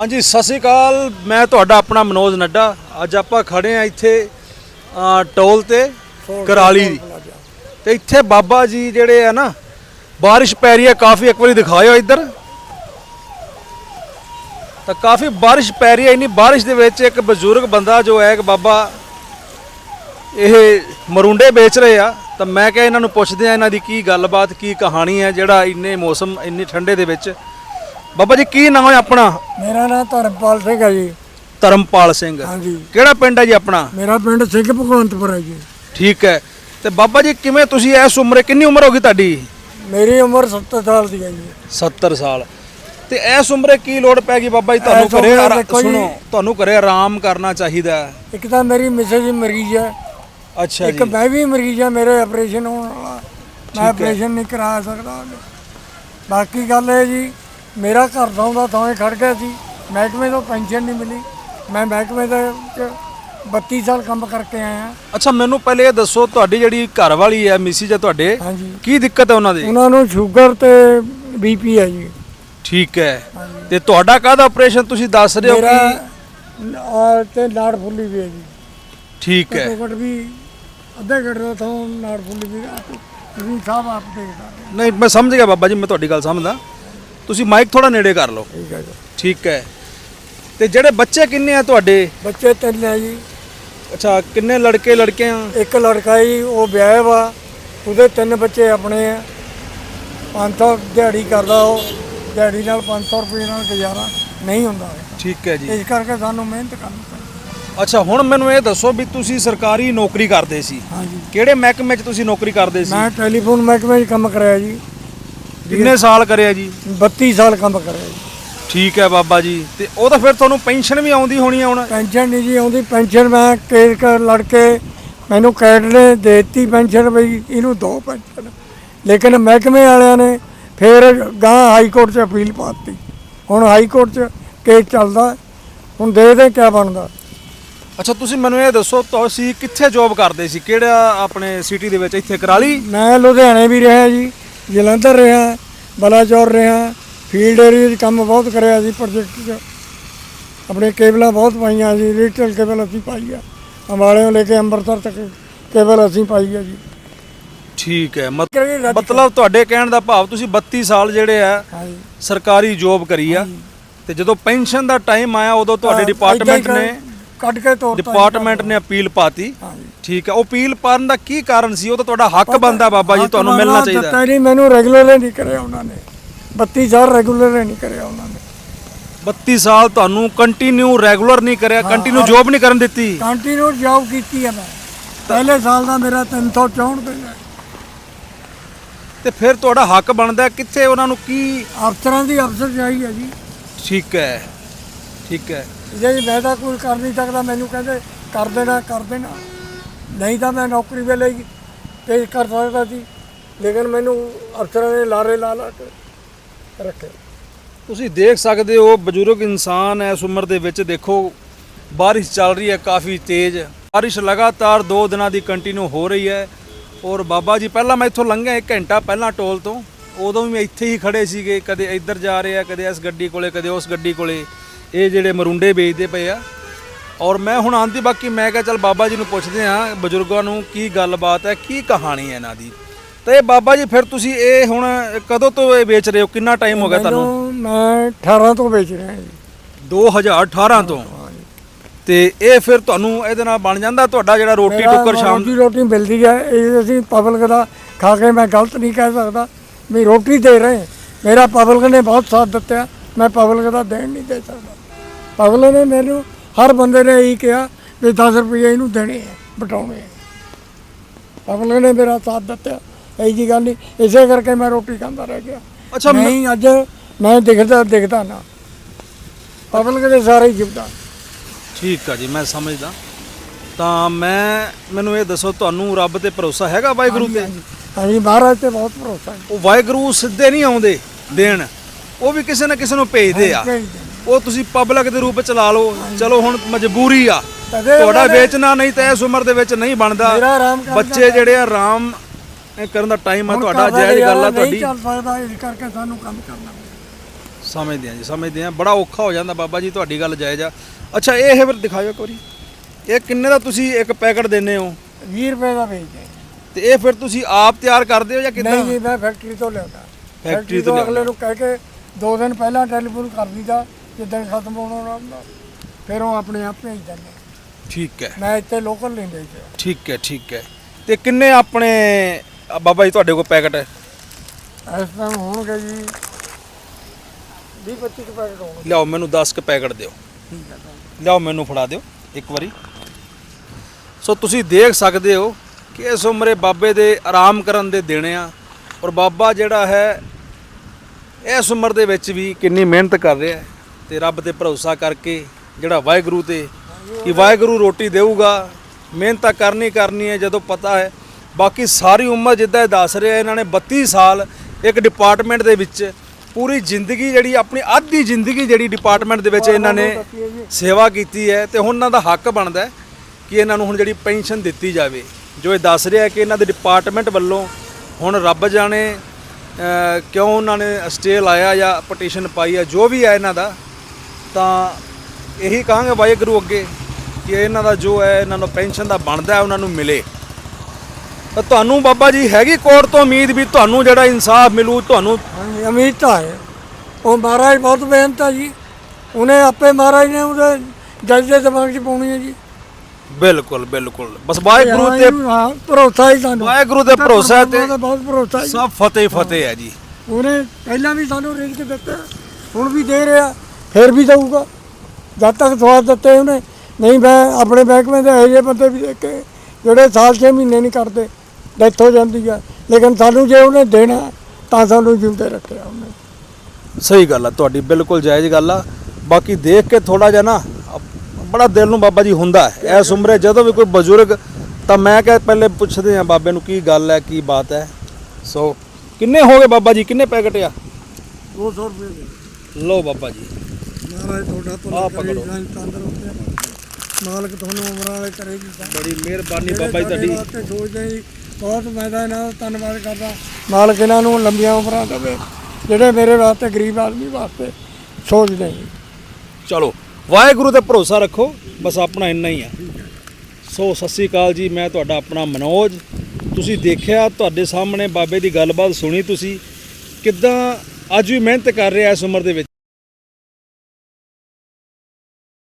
ਹਾਂਜੀ ਸਤਿ ਸ਼੍ਰੀ ਅਕਾਲ। ਮੈਂ ਤੁਹਾਡਾ ਆਪਣਾ ਮਨੋਜ ਨੱਡਾ। ਅੱਜ ਆਪਾਂ ਖੜੇ ਆ ਇੱਥੇ ਟੋਲ ਤੇ ਕਰਾਲੀ ਦੀ। ਤੇ ਇੱਥੇ ਬਾਬਾ ਜੀ ਜਿਹੜੇ ਆ ਨਾ ਬਾਰਿਸ਼ ਪੈ ਰਹੀ ਹੈ ਕਾਫੀ ਇੱਕ ਵਾਰੀ ਦਿਖਾਇਓ ਇੱਧਰ। ਤਾਂ ਕਾਫੀ ਬਾਰਿਸ਼ ਪੈ ਰਹੀ ਹੈ ਇੰਨੀ ਬਾਰਿਸ਼ ਦੇ ਵਿੱਚ ਇੱਕ ਬਜ਼ੁਰਗ ਬੰਦਾ ਜੋ ਹੈ ਇੱਕ ਬਾਬਾ ਇਹ ਮਰੁੰਡੇ ਵੇਚ ਰਹੇ ਆ। ਤਾਂ ਮੈਂ ਕਿਹਾ ਇਹਨਾਂ ਨੂੰ ਪੁੱਛਦੇ ਆ ਇਹਨਾਂ ਦੀ ਕੀ ਗੱਲਬਾਤ ਕੀ ਕਹਾਣੀ ਹੈ ਜਿਹੜਾ ਇੰਨੇ ਮੌਸਮ ਇੰਨੇ ਠੰਡੇ ਦੇ ਵਿੱਚ। ਬਾਬਾ ਜੀ ਕੀ ਨਾਮ ਹੈ ਆਪਣਾ? ਮੇਰਾ ਨਾਮ ਧਰਮਪਾਲ ਸਿੰਘ ਹੈ ਜੀ। ਧਰਮਪਾਲ ਸਿੰਘ। ਹਾਂਜੀ। ਕਿਹੜਾ ਪਿੰਡ ਹੈ ਜੀ ਆਪਣਾ? ਮੇਰਾ ਪਿੰਡ ਸਿੰਘ ਭਗਵੰਤਪੁਰ ਹੈ ਜੀ। ਠੀਕ ਹੈ। ਤੇ ਬਾਬਾ ਜੀ ਕਿਵੇਂ ਤੁਸੀਂ ਇਸ ਉਮਰੇ ਕਿੰਨੀ ਉਮਰ ਹੋ ਗਈ ਤੁਹਾਡੀ? ਮੇਰੀ ਉਮਰ 70 ਸਾਲ ਦੀ ਹੈ ਜੀ। 70 ਸਾਲ। ਤੇ ਇਸ ਉਮਰੇ ਕੀ ਲੋੜ ਪੈ ਗਈ ਬਾਬਾ ਜੀ? ਤੁਹਾਨੂੰ ਘਰੇ ਸੁਣੋ ਤੁਹਾਨੂੰ ਘਰੇ ਆਰਾਮ ਕਰਨਾ ਚਾਹੀਦਾ ਹੈ। ਇੱਕ ਤਾਂ ਮੇਰੀ ਮਿਸੇਜ ਮਰੀਜ਼ ਹੈ। ਅੱਛਾ ਇੱਕ ਜੀ। ਮੈਂ ਵੀ ਮਰੀਜ਼ ਹਾਂ ਮੇਰੇ ਆਪਰੇਸ਼ਨ ਹੋਣ ਵਾਲਾ। ਮੈਂ ਆਪਰੇਸ਼ਨ ਨਹੀਂ ਕਰਾ ਸਕਦਾ। ਬਾਕੀ ਗੱਲ ਇਹ ਜੀ ਮੇਰਾ ਘਰ ਦਾ ਹੁੰਦਾ ਤਾਂ ਖੜ ਗਿਆ ਸੀ। ਮਹਿਕਮੇ ਤੋਂ ਪੈਨਸ਼ਨ ਨਹੀਂ ਮਿਲੀ। ਮੈਂ ਮਹਿਕਮੇ ਦੇ ਵਿੱਚ 32 ਸਾਲ ਕੰਮ ਕਰਕੇ ਆਇਆ। ਅੱਛਾ ਮੈਨੂੰ ਪਹਿਲੇ ਇਹ ਦੱਸੋ ਤੁਹਾਡੀ ਜਿਹੜੀ ਘਰ ਵਾਲੀ ਹੈ ਮਿਸਿਸ ਹੈ ਤੁਹਾਡੇ ਹਾਂਜੀ। ਕੀ ਦਿੱਕਤ ਹੈ ਉਹਨਾਂ ਦੀ? ਉਹਨਾਂ ਨੂੰ ਸ਼ੂਗਰ ਤੇ ਬੀਪੀ ਹੈ ਜੀ। ਠੀਕ ਹੈ। ਤੇ ਤੁਹਾਡਾ ਕਾਹਦਾ ਆਪਰੇਸ਼ਨ ਤੁਸੀਂ ਦੱਸ ਰਹੇ ਹੋ ਮੇਰਾ ਕਿ ਤੇ ਨਾੜ ਫੁੱਲੀ ਵੀ ਹੈ ਜੀ। ਠੀਕ ਹੈ। ਘੱਟੋ ਘੱਟ ਵੀ ਅੱਧੇ ਘੰਟੇ ਤੋਂ ਨਾੜ ਫੁੱਲੀ ਵੀ ਤੁਸੀਂ ਸਾਹਿਬ ਆਪ ਦੇਖਦਾ ਨਹੀਂ ਮੈਂ ਸਮਝ ਗਿਆ ਬਾਬਾ ਜੀ ਮੈਂ ਤੁਹਾਡੀ ਗੱਲ ਸਮਝਦਾ। ਤੁਸੀਂ ਮਾਈਕ ਥੋੜਾ ਨੇੜੇ ਕਰ ਲਓ। ਠੀਕ ਹੈ ਜੀ। ਠੀਕ ਹੈ। ਤੇ ਜਿਹੜੇ ਬੱਚੇ ਕਿੰਨੇ ਆ ਤੁਹਾਡੇ? ਬੱਚੇ ਤਿੰਨ ਹੈ ਜੀ। ਅੱਛਾ ਕਿੰਨੇ ਲੜਕੇ ਲੜਕੀਆਂ? ਇੱਕ ਲੜਕਾ ਜੀ ਉਹ ਵਿਆਹ ਵਾ। ਉਹਦੇ ਤਿੰਨ ਬੱਚੇ ਆਪਣੇ ਆ। 500 ਦਿਹਾੜੀ ਕਰਦਾ ਉਹ। ਦਿਹਾੜੀ ਨਾਲ 500 ਰੁਪਏ ਨਾਲ ਗੁਜ਼ਾਰਾ ਨਹੀਂ ਹੁੰਦਾ। ਠੀਕ ਹੈ ਜੀ। ਇਸ ਕਰਕੇ ਸਾਨੂੰ ਮਿਹਨਤ ਕਰਨੀ ਪੈਂਦੀ ਅੱਛਾ ਹੁਣ ਮੈਨੂੰ ਇਹ ਦੱਸੋ ਵੀ ਤੁਸੀਂ ਸਰਕਾਰੀ ਨੌਕਰੀ ਕਰਦੇ ਸੀ। ਹਾਂਜੀ। ਕਿਹੜੇ ਮਹਿਕਮੇ 'ਚ ਤੁਸੀਂ ਨੌਕਰੀ ਕਰਦੇ ਸੀ? ਮੈਂ ਟੈਲੀਫੋਨ ਮਹਿਕਮੇ 'ਚ ਕੰਮ ਕਰਿਆ ਜੀ। ਕਿੰਨੇ ਸਾਲ ਕਰਿਆ ਜੀ? 32 ਸਾਲ ਕੰਮ ਕਰਿਆ ਜੀ। ਠੀਕ ਹੈ ਬਾਬਾ ਜੀ। ਤੇ ਉਹ ਤਾਂ ਫਿਰ ਤੁਹਾਨੂੰ ਪੈਨਸ਼ਨ ਵੀ ਆਉਂਦੀ ਹੋਣੀ ਹੈ ਹੁਣ। ਪੈਨਸ਼ਨ ਨਹੀਂ ਜੀ ਆਉਂਦੀ ਪੈਨਸ਼ਨ ਮੈਂ ਕੇਸ ਕਰ ਲੜ ਕੇ ਮੈਨੂੰ ਕੈਡ ਨੇ ਦੇਤੀ ਪੈਨਸ਼ਨ ਬਈ ਇਹਨੂੰ ਦੋ ਪੈਨਸ਼ਨ। ਲੇਕਿਨ ਮਹਿਕਮੇ ਵਾਲਿਆਂ ਨੇ ਫਿਰ ਗਾਂ ਹਾਈ ਕੋਰਟ 'ਚ ਅਪੀਲ ਪਾਤੀ। ਹੁਣ ਹਾਈ ਕੋਰਟ 'ਚ ਕੇਸ ਚੱਲਦਾ ਹੁਣ ਦੇਖਦੇ ਕਿਆ ਬਣਦਾ। ਅੱਛਾ ਤੁਸੀਂ ਮੈਨੂੰ ਇਹ ਦੱਸੋ ਤੁਸੀਂ ਕਿੱਥੇ ਜੌਬ ਕਰਦੇ ਸੀ? ਕਿਹੜਾ ਆਪਣੇ ਸਿਟੀ ਦੇ ਵਿੱਚ ਇੱਥੇ ਕਰਾਲੀ? ਮੈਂ ਲੁਧਿਆਣੇ ਵੀ ਰਿਹਾ ਜੀ ਜਲੰਧਰ ਰਿਹਾ ਬਲਾਚੌਰ ਰਿਹਾ ਫੀਲਡ ਏਰੀਆ 'ਚ ਕੰਮ ਬਹੁਤ ਕਰਿਆ ਸੀ ਪ੍ਰੋਜੈਕਟ 'ਚ। ਆਪਣੇ ਕੇਬਲਾਂ ਬਹੁਤ ਪਾਈਆਂ ਜੀ ਰੀਟੇਲ ਕੇਬਲ ਅਸੀਂ ਪਾਈ ਆ। ਅੰਬਾਲਿਓਂ ਲੈ ਕੇ ਅੰਮ੍ਰਿਤਸਰ ਤੱਕ ਕੇਬਲ ਅਸੀਂ ਪਾਈ ਆ ਜੀ। ਠੀਕ ਹੈ ਮਤ- ਮਤਲਬ ਤੁਹਾਡੇ ਕਹਿਣ ਦਾ ਭਾਵ ਤੁਸੀਂ 32 ਸਾਲ ਜਿਹੜੇ ਆ ਹਾਂਜੀ। ਸਰਕਾਰੀ ਜੌਬ ਕਰੀ ਆ। ਤੇ ਜਦੋਂ ਪੈਨਸ਼ਨ ਦਾ ਟਾਈਮ ਆਇਆ ਉਦੋਂ ਤੁਹਾਡੇ ਡਿਪਾਰਟਮੈਂਟ ਏਦਾਂ ਹੀ ਨੇ ਕੱਢ ਕੇ ਤੋਰਤਾ ਜੀ। ਡਿਪਾਰਟਮੈਂਟ ਨੇ ਅਪੀਲ ਪਾਤੀ। ਹਾਂਜੀ। ਠੀਕ ਹੈ ਉਹ ਅਪੀਲ ਪਾਉਣ ਦਾ ਕੀ ਕਾਰਨ ਸੀ? ਉਹ ਤਾਂ ਤੁਹਾਡਾ ਹੱਕ ਬਣਦਾ ਬਾਬਾ ਜੀ ਤੁਹਾਨੂੰ ਮਿਲਣਾ ਚਾਹੀਦਾ। ਦਿੱਤਾ ਨਹੀਂ ਮੈਨੂੰ ਰੈਗੂਲਰ ਨਹੀਂ ਕਰਿਆ ਉਹਨਾਂ ਨੇ। 32 ਸਾਲ ਰੈਗੂਲਰ ਨਹੀਂ ਕਰਿਆ ਉਹਨਾਂ ਨੇ। 32 ਸਾਲ ਤੁਹਾਨੂੰ ਕੰਟੀਨਿਊ ਰੈਗੂਲਰ ਨਹੀਂ ਕਰਿਆ ਕੰਟੀਨਿਊ ਜੌਬ ਨਹੀਂ ਕਰਨ ਦਿੱਤੀ। ਕੰਟੀਨਿਊ ਜੌਬ ਕੀਤੀ ਹੈ ਮੈਂ। ਪਹਿਲੇ ਸਾਲ ਦਾ ਮੇਰਾ 364 ਦਿਨ ਹੈ। ਤੇ ਫਿਰ ਤੁਹਾਡਾ ਹੱਕ ਬਣਦਾ ਕਿੱਥੇ ਉਹਨਾਂ ਨੂੰ ਕੀ ਅਫਸਰਾਂ ਦੀ ਅਫਸਰ ਜਾਈ ਹੈ ਜੀ। ਠੀਕ ਹੈ ਠੀਕ ਹੈ। ਜੇ ਮੈਂ ਤਾਂ ਕੋਈ ਕਰ ਨਹੀਂ ਸਕਦਾ ਮੈਨੂੰ ਕਹਿੰਦੇ ਕਰ ਦੇਣਾ ਕਰ ਦੇਣਾ। ਨਹੀਂ ਤਾਂ ਮੈਂ ਨੌਕਰੀ ਵੇਲੇ ਹੀ ਪੇਸ਼ ਕਰ ਸਕਦਾ ਸੀ। ਲੇਕਿਨ ਮੈਨੂੰ ਅਫਸਰਾਂ ਨੇ ਲਾਰੇ ਲਾ ਲਾ ਕੇ ਰੱਖਿਆ ਤੁਸੀਂ ਦੇਖ ਸਕਦੇ ਹੋ, ਬਜ਼ੁਰਗ ਇਨਸਾਨ ਇਸ ਉਮਰ ਦੇ ਵਿੱਚ ਦੇਖੋ, ਬਾਰਿਸ਼ ਚੱਲ ਰਹੀ ਹੈ, ਕਾਫੀ ਤੇਜ਼। ਬਾਰਿਸ਼ ਲਗਾਤਾਰ 2 ਦਿਨਾਂ ਦੀ ਕੰਟੀਨਿਊ ਹੋ ਰਹੀ ਹੈ। ਔਰ ਬਾਬਾ ਜੀ, ਪਹਿਲਾਂ ਮੈਂ ਇੱਥੋਂ ਲੰਘਿਆ 1 ਘੰਟਾ ਪਹਿਲਾਂ ਟੋਲ ਤੋਂ। ਉਦੋਂ ਵੀ ਮੈਂ ਇੱਥੇ ਹੀ ਖੜੇ ਸੀਗੇ, ਕਦੇ ਇੱਧਰ ਜਾ ਰਹੇ ਆ, ਕਦੇ ਇਸ ਗੱਡੀ ਕੋਲੇ, ਕਦੇ ਉਸ ਗੱਡੀ ਕੋਲੇ। ਇਹ ਜਿਹੜੇ ਮਰੁੰਡੇ ਵੇਚਦੇ ਪਏ ਆ। ਔਰ ਮੈਂ ਹੁਣ ਆਂਦੀ ਬਾਕੀ ਮੈਂ ਕਿਹਾ, ਚੱਲ ਬਾਬਾ ਜੀ ਨੂੰ ਪੁੱਛਦੇ ਆ ਬਜ਼ੁਰਗਾਂ ਨੂੰ ਕੀ ਗੱਲਬਾਤ ਹੈ, ਕੀ ਕਹਾਣੀ ਹੈ ਇਹਨਾਂ ਦੀ? ਤੇ ਬਾਬਾ ਜੀ ਫਿਰ ਤੁਸੀਂ ਇਹ ਹੁਣ ਕਦੋਂ ਤੋਂ ਇਹ ਵੇਚ ਰਹੇ ਹੋ? ਕਿੰਨਾ ਟਾਈਮ ਹੋ ਗਿਆ ਤੁਹਾਨੂੰ? ਮੈਨੂੰ ਮੈਂ 18 ਤੋਂ ਵੇਚ ਰਿਹਾ ਜੀ। 2018 ਤੋਂ? ਤੇ ਇਹ ਫਿਰ ਤੁਹਾਨੂੰ ਇਹਦੇ ਨਾਲ ਬਣ ਜਾਂਦਾ ਤੁਹਾਡਾ ਜਿਹੜਾ ਰੋਟੀ ਮੇਰਾ ਟੁੱਕਰ ਸ਼ਾਮ ਰੋਟੀ ਰੋਟੀ ਮਿਲਦੀ ਹੈ ਇਹ ਅਸੀਂ ਪਬਲਿਕ ਦਾ ਖਾ ਕੇ ਮੈਂ ਗਲਤ ਨਹੀਂ ਕਹਿ ਸਕਦਾ। ਵੀ ਰੋਟੀ ਦੇ ਰਹੇ ਮੇਰਾ ਪਬਲਿਕ ਨੇ ਬਹੁਤ ਸਾਥ ਦਿੱਤਾ। ਮੈਂ ਪਬਲਿਕ ਦਾ ਦੇਣ ਨਹੀਂ ਦੇ ਸਕਦਾ। ਪਬਲਿਕ ਨੇ ਮੈਨੂੰ ਹਰ ਬੰਦੇ ਨੇ ਇਹੀ ਕਿਹਾ ਵੀ 10 ਰੁਪਏ ਇਹਨੂੰ ਦੇਣੇ ਆ ਬਟਾਉਣੇ ਆ। ਪਬਲਿਕ ਨੇ ਮੇਰਾ ਸਾਥ ਦਿੱਤਾ। ਇਹੀ ਜੀ ਗੱਲ ਨਹੀਂ ਇਸੇ ਕਰਕੇ ਮੈਂ ਰੋਟੀ ਖਾਂਦਾ ਰਹਿ ਗਿਆ। ਅੱਛਾ, ਨਹੀਂ ਅੱਜ ਮੈਂ ਦਿਖਦਾ ਦਿਖਦਾ ਨਾ। ਪਬਲਿਕ ਦੇ ਸਾਰੇ ਜਿਵਦਾ। ਠੀਕ ਆ ਜੀ ਮੈਂ ਸਮਝਦਾ। ਤਾਂ ਮੈਂ ਮੈਨੂੰ ਇਹ ਦੱਸੋ ਤੁਹਾਨੂੰ ਰੱਬ ਤੇ ਭਰੋਸਾ ਹੈਗਾ ਵਾਹਿਗੁਰੂ ਤੇ? ਹਾਂਜੀ ਮਹਾਰਾਜ ਤੇ ਬਹੁਤ ਭਰੋਸਾ ਹੈ। ਉਹ ਵਾਹਿਗੁਰੂ ਸਿੱਧੇ ਨਹੀਂ ਆਉਂਦੇ ਦੇਣ। ਉਹ ਵੀ ਕਿਸੇ ਨਾ ਕਿਸੇ ਨੂੰ ਭੇਜਦੇ ਆ। ਉਹ ਤੁਸੀਂ ਪਬਲਿਕ ਦੇ ਰੂਪ ਵਿੱਚ ਲਾ ਲਓ। ਚਲੋ ਹੁਣ ਮਜਬੂਰੀ ਆ। ਤੁਹਾਡਾ ਵੇਚਣਾ ਨਹੀਂ ਤਾਂ ਇਸ ਉਮਰ ਦੇ ਵਿੱਚ ਨਹੀਂ ਬਣਦਾ। ਬੱਚੇ ਜਿਹੜੇ ਆ ਆਰਾਮ ਕਰਨ ਦਾ ਟਾਈਮ ਆ ਹੁਣ ਤੁਹਾਡਾ ਜਾਇਜ਼ ਗੱਲ ਆ ਤੁਹਾਡੀ। ਨਹੀਂ ਚੱਲ ਸਕਦਾ ਇਸ ਕਰਕੇ ਸਾਨੂੰ ਕੰਮ ਕਰਨਾ ਪੈਂਦਾ ਸਮਝਦੇ ਆ ਜੀ ਸਮਝਦੇ ਆ। ਬੜਾ ਔਖਾ ਹੋ ਜਾਂਦਾ ਬਾਬਾ ਜੀ ਤੁਹਾਡੀ ਗੱਲ ਜਾਇਜ਼ ਆ। ਅੱਛਾ ਇਹ ਫਿਰ ਦਿਖਾਓ ਇੱਕ ਵਾਰੀ। ਇਹ ਕਿੰਨੇ ਦਾ ਤੁਸੀਂ ਇੱਕ ਪੈਕਟ ਦਿੰਦੇ ਹੋ? 20 ਰੁਪਏ ਦਾ ਵੇਚਦੇ ਤੇ ਇਹ ਫਿਰ ਤੁਸੀਂ ਆਪ ਤਿਆਰ ਕਰਦੇ ਹੋ ਜਾਂ ਕਿੱਦਾਂ? ਨਹੀਂ ਜੀ ਮੈਂ ਫੈਕਟਰੀ ਤੋਂ ਲਿਆਉਂਦਾ। ਫੈਕਟਰੀ ਤੋਂ ਅਗਲੇ ਨੂੰ ਕਹਿ ਕੇ ਦੋ ਦਿਨ ਪਹਿਲਾਂ ਟੈਲੀਫੋਨ ਕਰ ਦਈਦਾ ਜਿੱਦਣ ਖਤਮ ਹੋਣਾ ਹੁੰਦਾ ਫਿਰ ਉਹ ਆਪਣੇ ਆਪ ਭੇਜ ਦਿੰਦੇ। ਠੀਕ ਹੈ। ਮੈਂ ਇੱਥੇ ਲੋਕਲ ਨਹੀਂ ਵੇਚਦਾ ਠੀਕ ਹੈ ਠੀਕ ਹੈ। ਤੇ ਕਿੰਨੇ ਆਪਣੇ ਆ ਬਾਬਾ ਜੀ ਤੁਹਾਡੇ ਕੋਲ ਪੈਕਟ ਹੈ। ਇਸ ਟਾਈਮ ਹੋਣਗੇ ਜੀ। 20 25 ਪੈਕਟ ਹੋਣਗੇ। ਲਿਆਓ ਮੈਨੂੰ 10 ਕ ਪੈਕਟ ਦਿਓ। ਲਿਆਓ ਮੈਨੂੰ ਫੜਾ ਦਿਓ ਇੱਕ ਵਾਰੀ। ਸੋ ਤੁਸੀਂ ਦੇਖ ਸਕਦੇ ਹੋ ਕਿ ਇਸ ਉਮਰੇ ਬਾਬੇ ਦੇ ਆਰਾਮ ਕਰਨ ਦੇ ਦਿਨ ਆ ਔਰ ਬਾਬਾ ਜਿਹੜਾ ਹੈ ਇਸ ਉਮਰ ਦੇ ਵਿੱਚ ਵੀ ਕਿੰਨੀ ਮਿਹਨਤ ਕਰ ਰਿਹਾ ਤੇ ਰੱਬ ਤੇ ਭਰੋਸਾ ਕਰਕੇ ਜਿਹੜਾ ਵਾਹਿਗੁਰੂ ਤੇ ਕਿ ਵਾਹਿਗੁਰੂ ਰੋਟੀ ਦੇਊਗਾ ਮਿਹਨਤ ਤਾਂ ਕਰਨੀ ਕਰਨੀ ਹੈ ਜਦੋਂ ਪਤਾ ਹੈ ਬਾਕੀ ਸਾਰੀ ਉਮਰ ਜਿੱਦਾਂ ਇਹ ਦੱਸ ਰਿਹਾ ਇਹਨਾਂ ਨੇ 32 ਸਾਲ ਇੱਕ ਡਿਪਾਰਟਮੈਂਟ ਦੇ ਵਿੱਚ ਪੂਰੀ ਜ਼ਿੰਦਗੀ ਜਿਹੜੀ ਆਪਣੀ ਅੱਧੀ ਜ਼ਿੰਦਗੀ ਜਿਹੜੀ ਡਿਪਾਰਟਮੈਂਟ ਦੇ ਵਿੱਚ ਇਹਨਾਂ ਨੇ ਸੇਵਾ ਕੀਤੀ ਹੈ ਤੇ ਹੁਣ ਇਹਨਾਂ ਦਾ ਹੱਕ ਬਣਦਾ ਹੈ ਕਿ ਇਹਨਾਂ ਨੂੰ ਹੁਣ ਜਿਹੜੀ ਪੈਨਸ਼ਨ ਦਿੱਤੀ ਜਾਵੇ। ਜੋ ਇਹ ਦੱਸ ਰਿਹਾ ਕਿ ਇਹਨਾਂ ਦੇ ਡਿਪਾਰਟਮੈਂਟ ਵੱਲੋਂ ਹੁਣ ਰੱਬ ਜਾਣੇ ਕਿਉਂ ਉਹਨਾਂ ਨੇ ਸਟੇ ਲਾਇਆ ਜਾਂ ਪਟੀਸ਼ਨ ਪਾਈ ਹੈ ਜੋ ਵੀ ਹੈ ਇਹਨਾਂ ਦਾ ਤਾਂ ਇਹੀ ਕਹਾਂਗੇ ਵਾਹਿਗੁਰੂ ਅੱਗੇ ਕਿ ਇਹਨਾਂ ਦਾ ਜੋ ਹੈ ਇਹਨਾਂ ਨੂੰ ਪੈਨਸ਼ਨ ਦਾ ਬਣਦਾ ਹੈ ਉਹਨਾਂ ਨੂੰ ਮਿਲੇ। ਤੁਹਾਨੂੰ ਬਾਬਾ ਜੀ ਹੈਗੀ ਕੋਰਟ ਤੋਂ ਉਮੀਦ ਵੀ ਤੁਹਾਨੂੰ ਜਿਹੜਾ ਇਨਸਾਫ ਮਿਲੂ ਤੁਹਾਨੂੰ ਹਾਂਜੀ ਅਮੀਰ ਤਾਂ ਹੈ। ਉਹ ਮਹਾਰਾਜ ਬਹੁਤ ਮਿਹਨਤ ਹੈ ਜੀ। ਉਹਨੇ ਆਪੇ ਮਹਾਰਾਜ ਨੇ ਉਹਦੇ ਜੱਜ ਦੇ ਦਿਮਾਗ 'ਚ ਪਾਉਣੀ ਹੈ ਜੀ। ਬਿਲਕੁਲ ਬਿਲਕੁਲ। ਬਸ ਵਾਹਿਗੁਰੂ ਤੇ ਹਾਂ ਭਰੋਸਾ ਹੀ ਸਾਨੂੰ। ਵਾਹਿਗੁਰੂ ਤੇ ਭਰੋਸਾ ਤੇ ਬਹੁਤ ਭਰੋਸਾ ਜੀ। ਸਭ ਫਤਿਹ ਫਤਿਹ ਹੈ ਜੀ। ਉਹਨੇ ਪਹਿਲਾਂ ਵੀ ਸਾਨੂੰ ਰਿਜ਼ਕ ਦਿੱਤਾ ਹੁਣ ਵੀ ਦੇ ਰਿਹਾ ਫਿਰ ਵੀ ਦਊਗਾ। ਜਦ ਤੱਕ ਸਵਾਦ ਦਿੱਤੇ ਉਹਨੇ। ਨਹੀਂ ਮੈਂ ਆਪਣੇ ਮਹਿਕਮੇ ਦੇ ਇਹੋ ਜਿਹੇ ਬੰਦੇ ਵੀ ਦੇਖੇ ਜਿਹੜੇ ਸਾਲ 6 ਮਹੀਨੇ ਨਹੀਂ ਕਰਦੇ। ਡੈਥ ਹੋ ਜਾਂਦੀ ਆ। ਲੇਕਿਨ ਸਾਨੂੰ ਜੇ ਉਹਨੇ ਦੇਣਾ ਤਾਂ ਸਾਨੂੰ ਜਿਉਂਦੇ ਰੱਖਿਆ ਉਹਨੇ। ਸਹੀ ਗੱਲ ਆ ਤੁਹਾਡੀ ਬਿਲਕੁਲ ਜਾਇਜ਼ ਗੱਲ ਆ। ਬਾਕੀ ਦੇਖ ਕੇ ਥੋੜਾ ਜਿਹਾ ਨਾ ਬੜਾ ਦਿਲ ਨੂੰ ਬਾਬਾ ਜੀ ਹੁੰਦਾ ਹੈ। ਇਸ ਉਮਰੇ ਜਦੋਂ ਵੀ ਕੋਈ ਬਜ਼ੁਰਗ ਤਾਂ ਮੈਂ ਕਿਹਾ ਪਹਿਲੇ ਪੁੱਛਦੇ ਆ ਬਾਬੇ ਨੂੰ ਕੀ ਗੱਲ ਹੈ ਕੀ ਬਾਤ ਹੈ। ਸੋ ਕਿੰਨੇ ਹੋ ਗਏ ਬਾਬਾ ਜੀ? ਕਿੰਨੇ ਪੈਕਟ ਆ? 200 ਰੁਪਏ ਦੇ। ਲਓ ਬਾਬਾ ਜੀ। ਮਹਾਰਾਜ ਤੁਹਾਡਾ ਭਲਾ ਕਰੇ ਪਕੜੋ। ਜਾਂ ਤੰਦਰੁਸਤ ਹੈ। ਮਾਲਕ ਤੁਹਾਨੂੰ ਉਮਰਾਂ ਵਾਲੇ ਕਰੇਗੀ। ਬੜੀ ਮਿਹਰਬਾਨੀ ਬਾਬਾ ਜੀ ਤੁਹਾਡੀ। ਸੋਚਦੇ ਬਹੁਤ ਮੈਂ ਤਾਂ ਇਹਨਾਂ ਦਾ, ਧੰਨਵਾਦ ਕਰਦਾ। ਮਾਲਕ ਇਹਨਾਂ ਨੂੰ ਲੰਬੀਆਂ ਉਮਰਾਂ ਦੇਵੇ। ਜਿਹੜੇ ਮੇਰੇ ਵਾਸਤੇ ਗਰੀਬ ਆਦਮੀ ਵਾਸਤੇ ਸੋਚਦੇ ਜੀ ਚਲੋ, ਵਾਹਿਗੁਰੂ ਤੇ ਭਰੋਸਾ ਰੱਖੋ, ਬਸ ਆਪਣਾ ਇੰਨਾ ਹੀ ਆ। ਸੋ, ਸਤਿ ਸ੍ਰੀ ਅਕਾਲ ਜੀ, ਮੈਂ ਤੁਹਾਡਾ ਆਪਣਾ ਮਨੋਜ। ਤੁਸੀਂ ਦੇਖਿਆ, ਤੁਹਾਡੇ ਸਾਹਮਣੇ ਬਾਬੇ ਦੀ ਗੱਲਬਾਤ ਸੁਣੀ ਤੁਸੀਂ। ਕਿੱਦਾਂ ਅੱਜ ਵੀ ਮਿਹਨਤ ਕਰ ਰਿਹਾ ਇਸ ਉਮਰ ਦੇ ਵਿੱਚ?